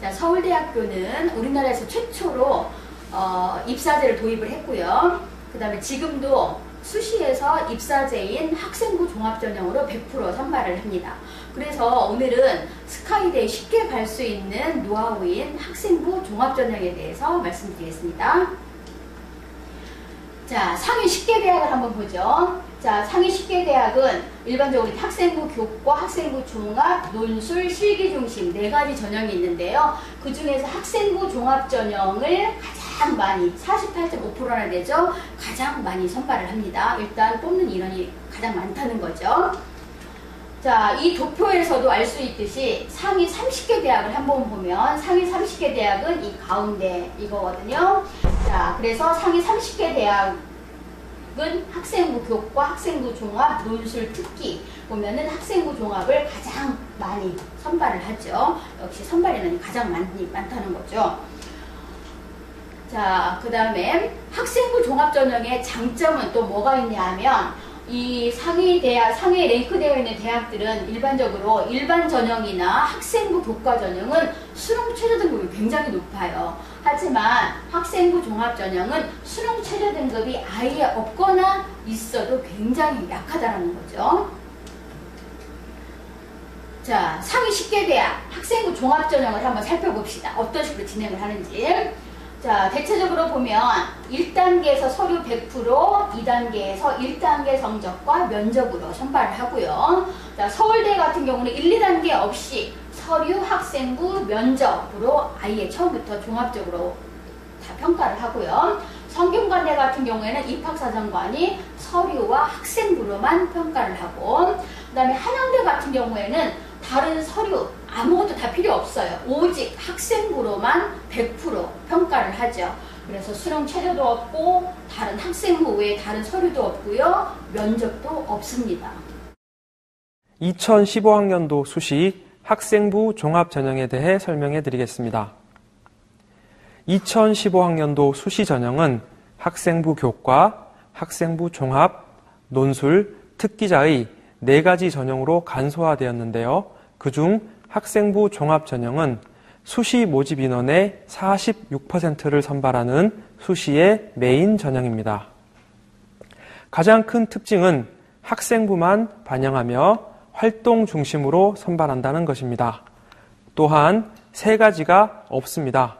자, 서울대학교는 우리나라에서 최초로 어, 입사제를 도입을 했고요. 그 다음에 지금도 수시에서 입사제인 학생부 종합전형으로 100% 선발을 합니다. 그래서 오늘은 스카이대에 쉽게 갈 수 있는 노하우인 학생부 종합전형에 대해서 말씀드리겠습니다. 자, 상위 10개 대학을 한번 보죠. 자, 상위 10개 대학은 일반적으로 학생부 교과, 학생부 종합, 논술, 실기 중심 네 가지 전형이 있는데요. 그 중에서 학생부 종합 전형을 가장 많이 48.5%나 되죠. 가장 많이 선발을 합니다. 일단 뽑는 인원이 가장 많다는 거죠. 자, 이 도표에서도 알 수 있듯이 상위 30개 대학을 한번 보면 상위 30개 대학은 이 가운데 이거거든요. 자, 그래서 상위 30개 대학 은 학생부 교과, 학생부 종합, 논술 특기 보면은 학생부 종합을 가장 많이 선발을 하죠. 역시 선발 인원이 가장 많이 많다는 거죠. 자, 그 다음에 학생부 종합 전형의 장점은 또 뭐가 있냐 하면 이 상위 대학, 상위 랭크되어 있는 대학들은 일반적으로 일반 전형이나 학생부 교과 전형은 수능 최저 등급이 굉장히 높아요. 하지만 학생부 종합 전형은 수능 최저 등급이 아예 없거나 있어도 굉장히 약하다는 거죠. 자, 상위 10개 대학 학생부 종합 전형을 한번 살펴봅시다. 어떤 식으로 진행을 하는지. 자, 대체적으로 보면 1단계에서 서류 100%, 2단계에서 1단계 성적과 면접으로 선발을 하고요. 자, 서울대 같은 경우는 1, 2단계 없이 서류, 학생부, 면접으로 아예 처음부터 종합적으로 다 평가를 하고요. 성균관대 같은 경우에는 입학사정관이 서류와 학생부로만 평가를 하고 그 다음에 한양대 같은 경우에는 다른 서류 아무것도 다 필요 없어요. 오직 학생부로만 100% 평가를 하죠. 그래서 수능 최저도 없고 다른 학생부 외에 다른 서류도 없고요. 면접도 없습니다. 2015학년도 수시 학생부 종합 전형에 대해 설명해 드리겠습니다. 2015학년도 수시 전형은 학생부 교과, 학생부 종합, 논술, 특기자의 네 가지 전형으로 간소화되었는데요. 그중 학생부 종합 전형은 수시 모집 인원의 46%를 선발하는 수시의 메인 전형입니다. 가장 큰 특징은 학생부만 반영하며 활동 중심으로 선발한다는 것입니다. 또한 세 가지가 없습니다.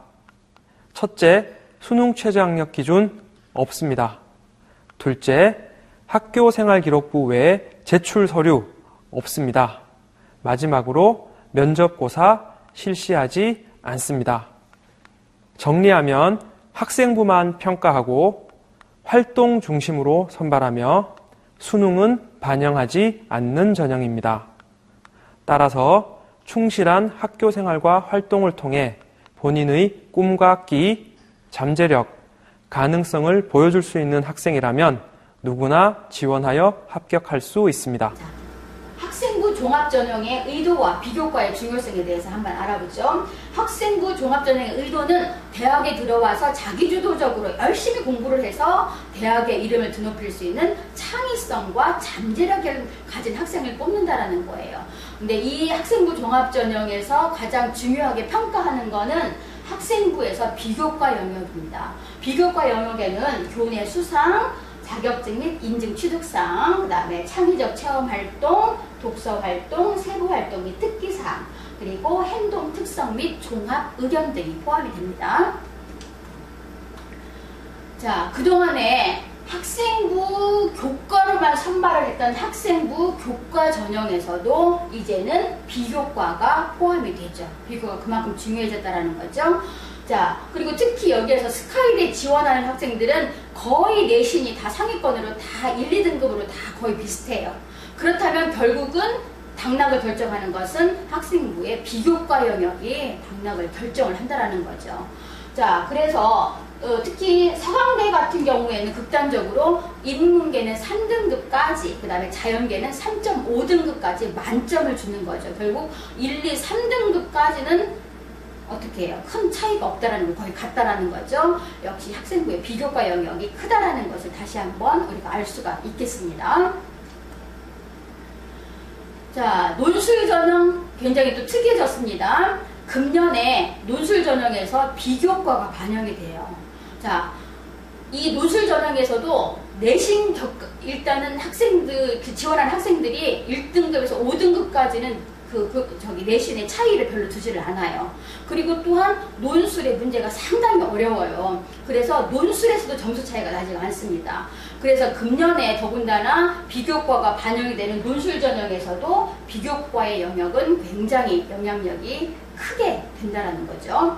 첫째, 수능 최저학력 기준 없습니다. 둘째, 학교 생활 기록부 외에 제출 서류 없습니다. 마지막으로 면접고사 실시하지 않습니다. 정리하면 학생부만 평가하고 활동 중심으로 선발하며 수능은 반영하지 않는 전형입니다. 따라서 충실한 학교 생활과 활동을 통해 본인의 꿈과 끼, 잠재력, 가능성을 보여줄 수 있는 학생이라면 누구나 지원하여 합격할 수 있습니다. 종합전형의 의도와 비교과의 중요성에 대해서 한번 알아보죠. 학생부 종합전형의 의도는 대학에 들어와서 자기주도적으로 열심히 공부를 해서 대학의 이름을 드높일 수 있는 창의성과 잠재력을 가진 학생을 뽑는다라는 거예요. 근데 이 학생부 종합전형에서 가장 중요하게 평가하는 거는 학생부에서 비교과 영역입니다. 비교과 영역에는 교내 수상, 자격증 및 인증 취득상, 그 다음에 창의적 체험 활동, 독서 활동, 세부 활동 및 특기사항, 그리고 행동 특성 및 종합 의견 등이 포함이 됩니다. 자, 그동안에 학생부 교과로만 선발을 했던 학생부 교과 전형에서도 이제는 비교과가 포함이 되죠. 비교가 그만큼 중요해졌다는 거죠. 자, 그리고 특히 여기에서 스카이대 지원하는 학생들은 거의 내신이 다 상위권으로 다 1, 2등급으로 다 거의 비슷해요. 그렇다면 결국은 당락을 결정하는 것은 학생부의 비교과 영역이 당락을 결정을 한다라는 거죠. 자, 그래서 어, 특히 서강대 같은 경우에는 극단적으로 인문계는 3등급까지 그 다음에 자연계는 3.5등급까지 만점을 주는 거죠. 결국 1, 2, 3등급까지는 어떻게 해요? 큰 차이가 없다라는 거 거의 같다라는 거죠. 역시 학생부의 비교과 영역이 크다라는 것을 다시 한번 우리가 알 수가 있겠습니다. 자, 논술 전형 굉장히 또 특이해졌습니다. 금년에 논술 전형에서 비교과가 반영이 돼요. 자, 이 논술 전형에서도 내신 격, 일단은 학생들, 그 지원한 학생들이 1등급에서 5등급까지는 그, 그, 저기, 내신의 차이를 별로 두지를 않아요. 그리고 또한 논술의 문제가 상당히 어려워요. 그래서 논술에서도 점수 차이가 나지가 않습니다. 그래서 금년에 더군다나 비교과가 반영이 되는 논술 전형에서도 비교과의 영역은 굉장히 영향력이 크게 된다는 거죠.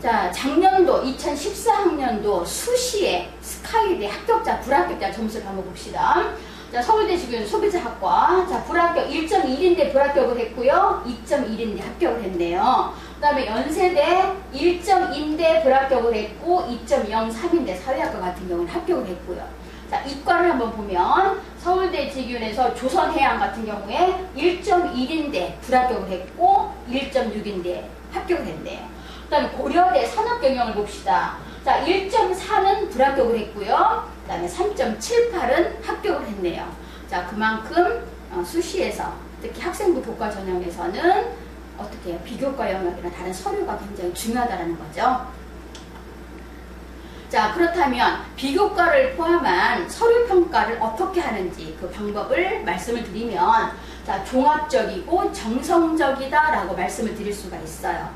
자, 작년도 2014학년도 수시에 스카이대 합격자, 불합격자 점수를 한번 봅시다. 자, 서울대 지금 소비자학과. 자, 불합격 1.1인데 불합격을 했고요. 2.1인데 합격을 했네요. 그 다음에 연세대 1.2인데 불합격을 했고, 2.03인데 사회학과 같은 경우는 합격을 했고요. 자, 이과를 한번 보면 서울대 직윤에서 조선해양 같은 경우에 1.1인데 불합격을 했고, 1.6인데 합격을 했네요. 그 다음에 고려대 산업경영을 봅시다. 자, 1.4는 불합격을 했고요. 그 다음에 3.78은 합격을 했네요. 자, 그만큼 어, 수시에서 특히 학생부 교과 전형에서는 어떻게 해요? 비교과 영역이나 다른 서류가 굉장히 중요하다는 거죠. 자, 그렇다면 비교과를 포함한 서류 평가를 어떻게 하는지 그 방법을 말씀을 드리면 자, 종합적이고 정성적이다라고 말씀을 드릴 수가 있어요.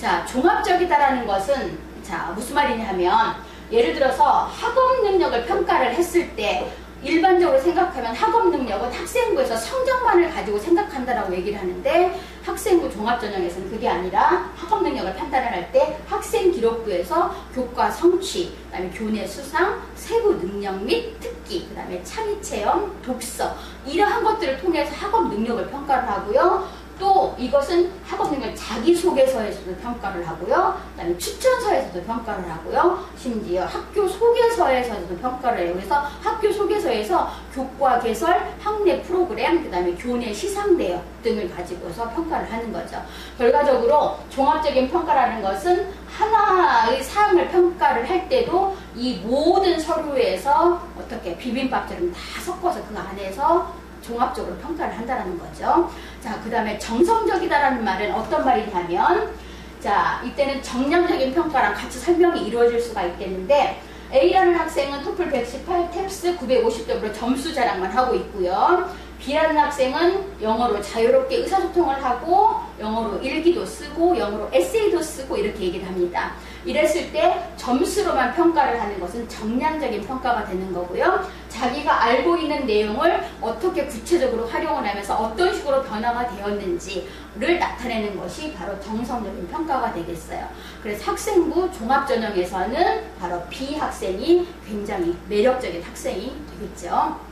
자, 종합적이다라는 것은 자, 무슨 말이냐면 예를 들어서 학업 능력을 평가를 했을 때 일반적으로 생각하면 학업 능력은 학생부에서 성적만을 가지고 생각한다라고 얘기를 하는데 학생부 종합전형에서는 그게 아니라 학업 능력을 판단을 할 때 학생 기록부에서 교과 성취, 그다음에 교내 수상, 세부 능력 및 특기, 그다음에 창의 체험, 독서 이러한 것들을 통해서 학업 능력을 평가를 하고요. 또 이것은 학업 능력 자기소개서에서도 평가를 하고요. 그다음에 추천서에서도 평가를 하고요. 심지어 학교 소개서에서도 평가를 해요. 그래서 학교 소개서에서 교과 개설, 학내 프로그램, 그다음에 교내 시상 내역 등을 가지고서 평가를 하는 거죠. 결과적으로 종합적인 평가라는 것은 하나의 사항을 평가를 할 때도 이 모든 서류에서 어떻게 비빔밥처럼 다 섞어서 그 안에서 종합적으로 평가를 한다는 거죠. 자, 그 다음에 정성적이다라는 말은 어떤 말이냐면, 자, 이때는 정량적인 평가랑 같이 설명이 이루어질 수가 있겠는데, A라는 학생은 토플 118, 탭스 950점으로 점수 자랑만 하고 있고요. B라는 학생은 영어로 자유롭게 의사소통을 하고 영어로 일기도 쓰고 영어로 에세이도 쓰고 이렇게 얘기를 합니다. 이랬을 때 점수로만 평가를 하는 것은 정량적인 평가가 되는 거고요. 자기가 알고 있는 내용을 어떻게 구체적으로 활용을 하면서 어떤 식으로 변화가 되었는지를 나타내는 것이 바로 정성적인 평가가 되겠어요. 그래서 학생부 종합전형에서는 바로 B 학생이 굉장히 매력적인 학생이 되겠죠.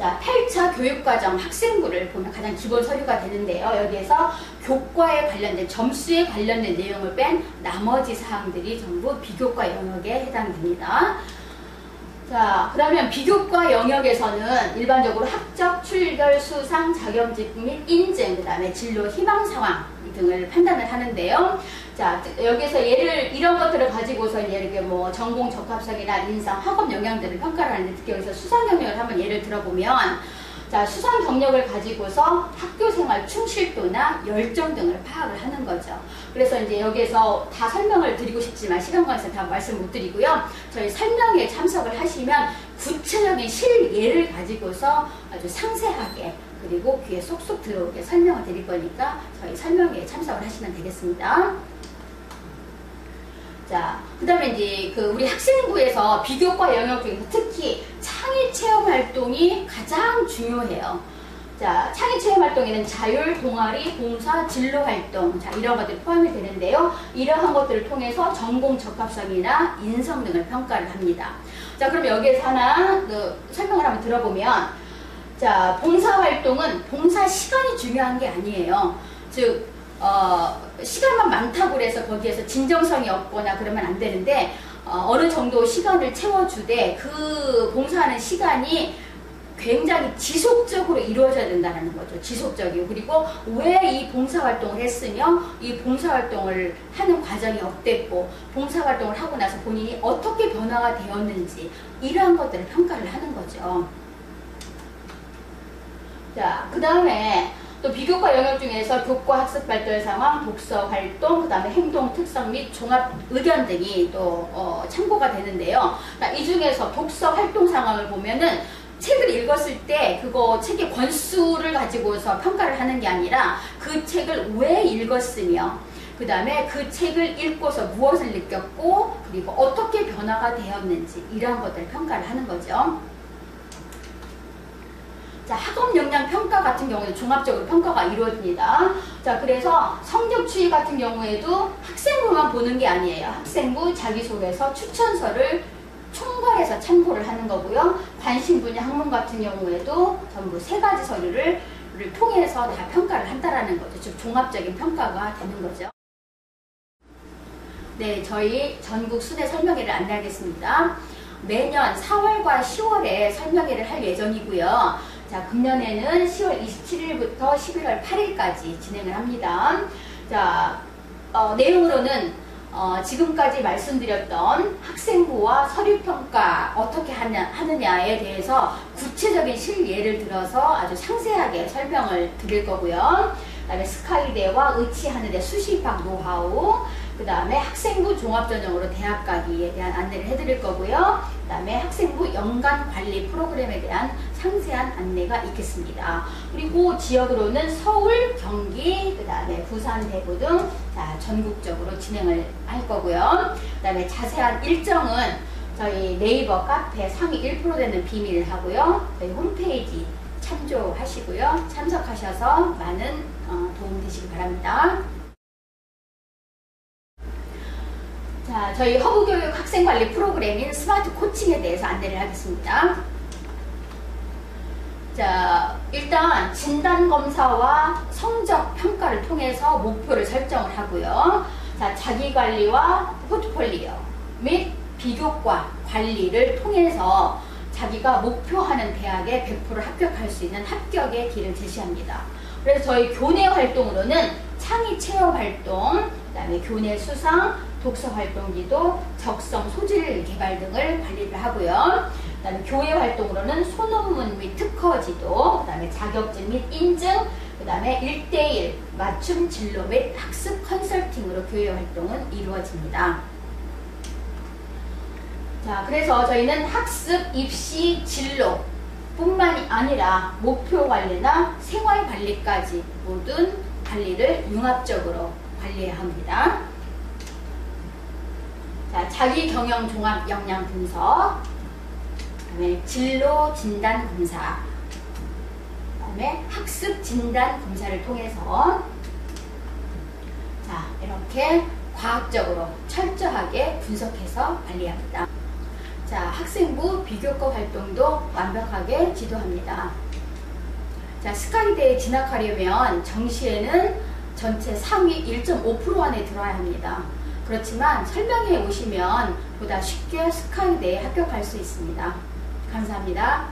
자, 8차 교육과정 학생부를 보면 가장 기본 서류가 되는데요. 여기에서 교과에 관련된 점수에 관련된 내용을 뺀 나머지 사항들이 전부 비교과 영역에 해당됩니다. 자, 그러면 비교과 영역에서는 일반적으로 학적, 출결, 수상, 자격직 및 인증, 그 다음에 진로 희망 상황 등을 판단을 하는데요. 자, 여기서 예를, 이런 것들을 가지고서 예를 들어 뭐 전공 적합성이나 인상, 학업 영향들을 평가를 하는데 특히 여기서 수상 경력을 한번 예를 들어보면 자, 수상 경력을 가지고서 학교 생활 충실도나 열정 등을 파악을 하는 거죠. 그래서 이제 여기에서 다 설명을 드리고 싶지만 시간 관계상 다 말씀 못 드리고요. 저희 설명에 참석을 하시면 구체적인 실예를 가지고서 아주 상세하게 그리고 귀에 쏙쏙 들어오게 설명을 드릴 거니까 저희 설명에 참석을 하시면 되겠습니다. 자, 그 다음에 이제 그 우리 학생부에서 비교과 영역 중에서 특히 창의 체험 활동이 가장 중요해요. 자, 창의 체험 활동에는 자율, 동아리, 봉사, 진로 활동, 자, 이런 것들이 포함이 되는데요. 이러한 것들을 통해서 전공 적합성이나 인성 등을 평가를 합니다. 자, 그럼 여기에서 하나 그 설명을 한번 들어보면, 자, 봉사 활동은 봉사 시간이 중요한 게 아니에요. 즉, 어, 시간만 많다고 그래서 거기에서 진정성이 없거나 그러면 안 되는데 어, 느 정도 시간을 채워주되 그 봉사하는 시간이 굉장히 지속적으로 이루어져야 된다는 거죠. 지속적이고 그리고 왜 이 봉사활동을 했으며 이 봉사활동을 하는 과정이 어땠고 봉사활동을 하고 나서 본인이 어떻게 변화가 되었는지 이러한 것들을 평가를 하는 거죠. 자, 그 다음에 또 비교과 영역 중에서 교과 학습 발달 상황, 독서 활동, 그 다음에 행동 특성 및 종합 의견 등이 또 어, 참고가 되는데요. 이 중에서 독서 활동 상황을 보면은 책을 읽었을 때 그거 책의 권수를 가지고서 평가를 하는 게 아니라 그 책을 왜 읽었으며 그 다음에 그 책을 읽고서 무엇을 느꼈고 그리고 어떻게 변화가 되었는지 이러한 것들을 평가를 하는 거죠. 자, 학업 역량 평가 같은 경우는 종합적으로 평가가 이루어집니다. 자, 그래서 성적 추이 같은 경우에도 학생부만 보는 게 아니에요. 학생부 자기소개서 추천서를 총괄해서 참고를 하는 거고요. 관심 분야 학문 같은 경우에도 전부 세 가지 서류를 를 통해서 다 평가를 한다라는 거죠. 즉 종합적인 평가가 되는 거죠. 네, 저희 전국 순회 설명회를 안내하겠습니다. 매년 4월과 10월에 설명회를 할 예정이고요. 자, 금년에는 10월 27일부터 11월 8일까지 진행을 합니다. 자, 어, 내용으로는 어, 지금까지 말씀드렸던 학생부와 서류평가 어떻게 하냐, 하느냐에 대해서 구체적인 실예를 들어서 아주 상세하게 설명을 드릴 거고요. 그 다음에 스카이대와 의치하는 데 수시입학 노하우, 그 다음에 학생부 종합전형으로 대학 가기에 대한 안내를 해드릴 거고요. 그 다음에 학생부 연간 관리 프로그램에 대한 상세한 안내가 있겠습니다. 그리고 지역으로는 서울, 경기, 그 다음에 부산, 대구 등 자, 전국적으로 진행을 할 거고요. 그 다음에 자세한 일정은 저희 네이버 카페 상위 1% 되는 비밀 하고요. 저희 홈페이지 참조하시고요. 참석하셔서 많은 어, 도움 되시기 바랍니다. 자, 저희 허브교육 학생관리 프로그램인 스마트 코칭에 대해서 안내를 하겠습니다. 자, 일단 진단검사와 성적 평가를 통해서 목표를 설정을 하고요. 자, 자기관리와 포트폴리오 및 비교과 관리를 통해서 자기가 목표하는 대학에 100% 합격할 수 있는 합격의 길을 제시합니다. 그래서 저희 교내 활동으로는 창의 체험 활동, 그다음에 교내 수상, 독서 활동지도, 적성 소질 개발 등을 관리를 하고요. 그다음에 교회 활동으로는 소논문 및 특허지도, 그다음에 자격증 및 인증, 그다음에 1대1 맞춤 진로 및 학습 컨설팅으로 교회 활동은 이루어집니다. 자, 그래서 저희는 학습, 입시, 진로 뿐만이 아니라 목표 관리나 생활 관리까지 모든 관리를 융합적으로 관리해야 합니다. 자, 자기 경영 종합 역량 분석, 그다음에 진로 진단 검사, 그다음에 학습 진단 검사를 통해서 자, 이렇게 과학적으로 철저하게 분석해서 관리합니다. 자, 학생부 비교과 활동도 완벽하게 지도합니다. 자, 스카이대에 진학하려면 정시에는 전체 상위 1.5% 안에 들어야 합니다. 그렇지만 설명회에 오시면 보다 쉽게 스카이대에 합격할 수 있습니다. 감사합니다.